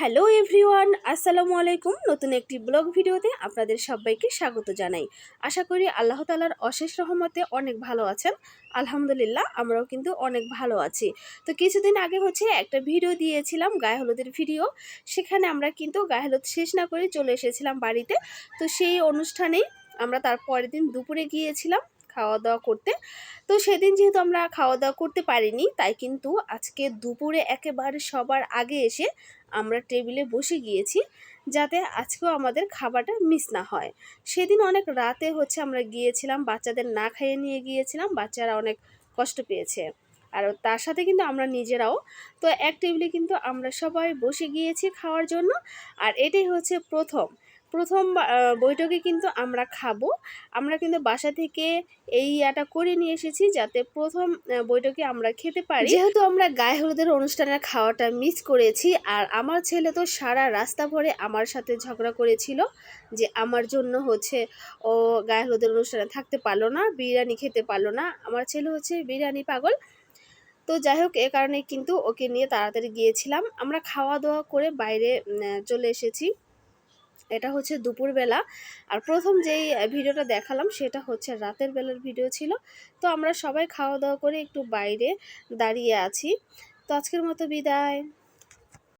Hello everyone, আসসালামু আলাইকুম। নতুন একটি ব্লগ ভিডিওতে আপনাদের সবাইকে স্বাগত জানাই। আশা করি আল্লাহ তালার অশেষ রহমতে অনেক ভালো আছেন। আলহামদুলিল্লাহ, আমরাও কিন্তু অনেক ভালো আছি। তো কিছুদিন আগে হচ্ছে একটা ভিডিও দিয়েছিলাম, গায়ে হলুদের ভিডিও। সেখানে আমরা কিন্তু গায়ে হলুদ শেষ না করে চলে এসেছিলাম বাড়িতে। তো সেই অনুষ্ঠানেই আমরা তার পরের দিন দুপুরে গিয়েছিলাম। খাওয়া দাওয়া করতে। তো সেদিন যেহেতু আমরা খাওয়া দাওয়া করতে পারিনি, তাই কিন্তু আজকে দুপুরে একেবারে সবার আগে এসে আমরা টেবিলে বসে গিয়েছি, যাতে আজকেও আমাদের খাবারটা মিস না হয়। সেদিন অনেক রাতে হচ্ছে আমরা গিয়েছিলাম, বাচ্চাদের না খাইয়ে নিয়ে গিয়েছিলাম, বাচ্চারা অনেক কষ্ট পেয়েছে। আর তার সাথে কিন্তু আমরা নিজেরাও। তো এক টেবিলে কিন্তু আমরা সবাই বসে গিয়েছি খাওয়ার জন্য। আর এটাই হচ্ছে প্রথম। প্রথম বৈঠকে কিন্তু আমরা খাব। আমরা কিন্তু বাসা থেকে এই ইয়াটা করে নিয়ে এসেছি যাতে প্রথম বৈঠকে আমরা খেতে পারি। যেহেতু আমরা গায়ে হলুদের অনুষ্ঠানের খাওয়াটা মিস করেছি, আর আমার ছেলে তো সারা রাস্তা ভরে আমার সাথে ঝগড়া করেছিল যে আমার জন্য হচ্ছে ও গায়ে হলুদের অনুষ্ঠানে থাকতে পারল না, বিরিয়ানি খেতে পারল না। আমার ছেলে হচ্ছে বিরিয়ানি পাগল। তো যাই হোক, এ কারণে কিন্তু ওকে নিয়ে তাড়াতাড়ি গিয়েছিলাম। আমরা খাওয়া দাওয়া করে বাইরে চলে এসেছি। এটা হচ্ছে দুপুরবেলা। আর প্রথম যেই ভিডিওটা দেখালাম সেটা হচ্ছে রাতের বেলার ভিডিও ছিল। তো আমরা সবাই খাওয়া দাওয়া করে একটু বাইরে দাঁড়িয়ে আছি। তো আজকের মতো বিদায়।